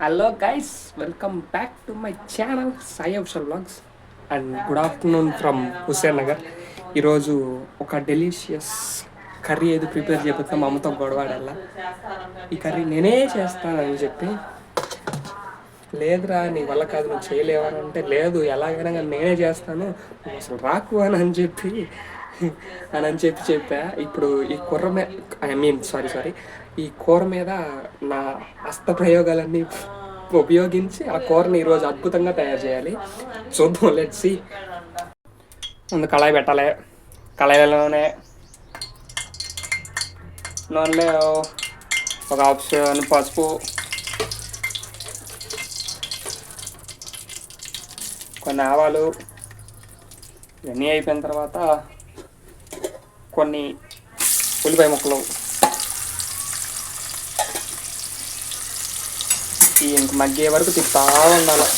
Hello guys welcome back to my channel Sai official vlogs and good afternoon from Hussain Nagar ఈరోజు ఒక delicious curry ఏది prepare చేయబోతున్నాం అమ్మతో గొడవాడల్లా ఈ curry నేనే చేస్తానని చెప్పి లేదురా నీ వల్ల కాదు నువ్వు చేయలేవని అంటే లేదు ఎలాగైనా నేనే చేస్తాను అసలు రాకు అని అని చెప్పి అని అని చెప్పి చెప్పా. ఇప్పుడు ఈ కుర్రమే ఐ మీన్ సారీ సారీ ఈ కూర మీద నా హస్త ప్రయోగాలన్నీ ఉపయోగించి ఆ కూరని ఈరోజు అద్భుతంగా తయారు చేయాలి. చూద్దాం లెట్సి ముందు కళాయి పెట్టాలి. కళాయిలోనే నూనెలో ఒక ఆప్షన్ పసుపు. కొన్ని ఆవాలు. ఇవన్నీ అయిపోయిన తర్వాత కొన్ని ఉల్లిపాయ ముక్కలు. ఈ ఇంక మగ్గే వరకు తిప్పుతా ఉండాలి.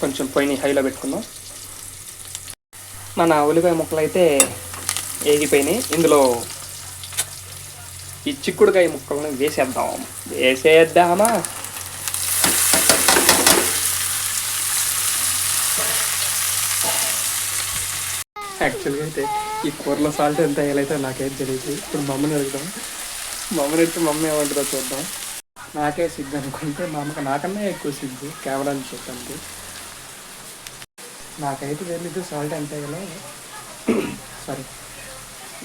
కొంచెం పొయ్యిని హైలో పెట్టుకుందాం. మన ఉల్లిపాయ ముక్కలు అయితే ఏగిపోయినాయి. ఇందులో ఈ చిక్కుడుకాయ ముక్కలను వేసేద్దాం. వేసేద్దామా? యాక్చువల్గా అయితే ఈ కూరలో సాల్ట్ ఎంత వేయాలైతే నాకేం తెలియదు ఇప్పుడు మమ్మల్ని అడుగుదాం. మమ్మల్ని అడిగితే మమ్మీ ఏమంటుందో చూద్దాం. నాకే సిగ్గు అనుకుంటే మా అమ్మకి నాకన్నా ఎక్కువ సిగ్గు కెమెరాని చూడటానికి. నాకైతే తెలియదు సాల్ట్ ఎంత వేయాలో. సారీ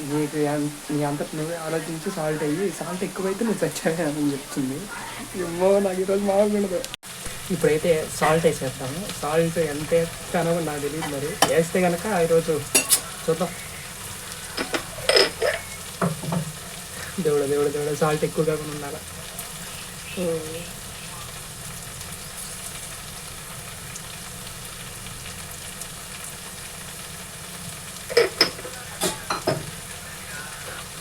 నీకు నీ అంతటి నువ్వే ఆలోచించి సాల్ట్ అయ్యి సాల్ట్ ఎక్కువైతే నువ్వు చచ్చావే అని చెప్తుంది. ఏమో నాకు ఈరోజు మామూలు ఇప్పుడైతే సాల్ట్ వేసేస్తాము సాల్ట్ ఎంత వేస్తానో నాకు తెలియదు మరి. వేస్తే కనుక ఈరోజు చూద్దాం దేవుడు దేవుడు దేవుడు సాల్ట్ ఎక్కువ కాకుండా ఉండాలి?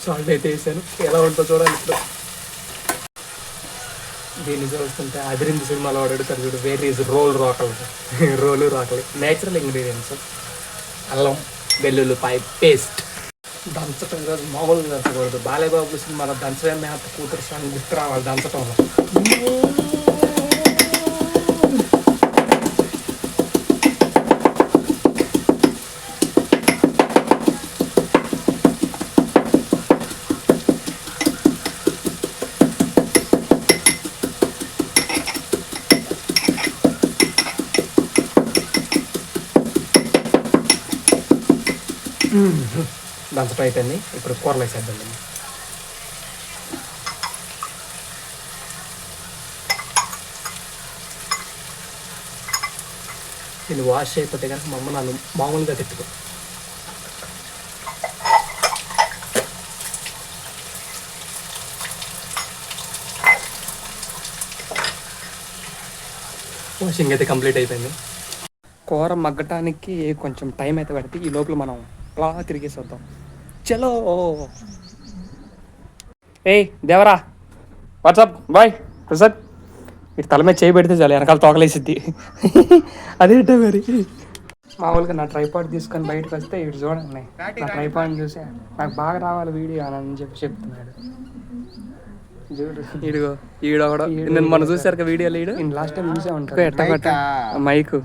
సాల్ట్ అయితే వేసాను. ఎలా ఉంటుందో చూడాలి ఇప్పుడు. దీన్ని చూస్తుంటే అదిరింది సినిమాలో వాడు అడుగుతారు చూడు. వేర్ ఈజ్ రోల్ రోకల్ రోలు రోకలి నేచురల్ ఇంగ్రీడియంట్స్ అల్లం. వెల్లుల్లిపాయ పేస్ట్. దంచటం కాదు మామూలుగా దంచకూడదు. బాలేబాబు సినిమాలో దంచడం మేత కూతురు సాంగ్ గుర్తు రావాలి దంచటంలో. దాంతో అయిపోయింది ఇప్పుడు కూరలు వేసేద్దాం నేను వాష్ అయిపోతే కనుక మా అమ్మ నన్ను మామూలుగా తిట్టుకో. వాషింగ్ అయితే కంప్లీట్ అయిపోయింది. కూర మగ్గటానికి కొంచెం టైం అయితే పడితే ఈ లోపల మనం అలా తిరిగేసి వద్దాం చలో. ఏయ్ దేవరా. WhatsApp bye Prasad. ఇటు తల మీద చేయి పెడితే చాలు వెనకాల తోకలేసిద్ది. అదేంటో మరి. మామూలుగా నా ట్రైపాడ్ తీసుకొని బయటకు వస్తే ఇటు చూడండి. నా ట్రైపాడ్ చూసి నాకు బాగా రావాలి వీడియో అని చెప్పి చెప్తున్నాడు. ఇడిగో ఈడ నేను మనం చూసారు వీడియోలో ఈడు? లాస్ట్ టైం చూసే ఉంటాను మైక్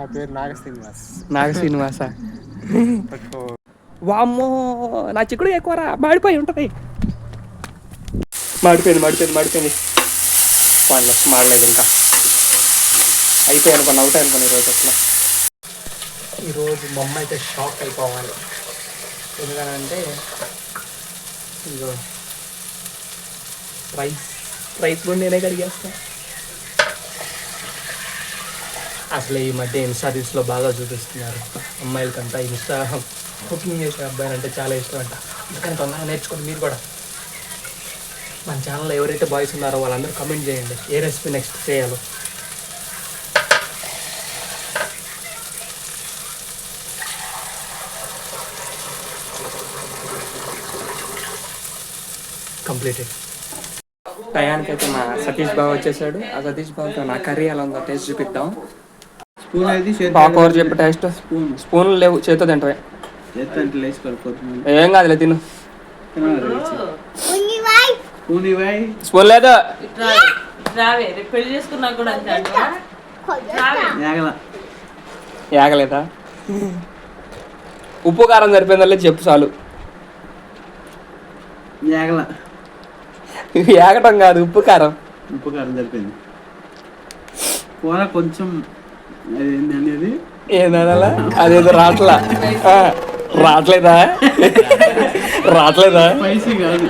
నా పేరు నాగ శ్రీనివాస్. నాగ శ్రీనివాస? వామ్మో నా చిక్కుడు ఎక్కువరా? మాడిపోయి ఉంటది. మాడిపోయింది మాడిపోయింది మాడిపోయింది. వాళ్ళు మాడలేదు ఇంకా. అయిపోయి అనుకోండి అవుతాయి అనుకోండి ఈరోజు అట్లా ఈరోజు మా అమ్మ అయితే షాక్ అయిపోవాలి. ఎందుకనంటే ఇదిగో రైస్ రైస్ కూడా నేనే కడిగేస్తా. అసలు ఈ మధ్య ఇన్స్టా రీల్స్లో బాగా చూపిస్తున్నారు. అమ్మాయిలకంతా ఇన్స్టా కుకింగ్ చేసే అబ్బాయిలు అంటే చాలా ఇష్టం అంట. అందుకని తొందరగా నేర్చుకోండి మీరు కూడా. మన ఛానల్లో ఎవరైతే బాయ్స్ ఉన్నారో వాళ్ళందరూ కమెంట్ చేయండి. ఏ రెసిపీ నెక్స్ట్ చేయాలో. కంప్లీటెడ్ టయానికి అయితే మా సతీష్ బాబు వచ్చేసాడు. ఆ సతీష్ బాబుతో నా కర్రీ అలా ఉందో టేస్ట్ చూపిద్దాం. స్పూన్ అయితే చేతి పాకోర్ చెప్పు టేస్ట్. స్పూన్. స్పూన్లు లేవు చేతితో తింటవే. చేతి అంటే లేచి పడిపోతుంది ఏం కాదులే తిను. స్పూన్ ఇవ్వాయి స్పూన్ లేదా? రావే రేపు పెళ్ళి చేసుకున్నా కూడా అంతే ఏగల. ఏగలేదా? ఉప్పు కారం సరిపోయిందా చెప్పు చాలు. ఏగల. ఏగటం కాదు ఉప్పు కారం. ఉప్పు కారం సరిపోయింది. కూర కొంచెం అనేది అదేదో రాట్లా. రావట్లేదా కాదు.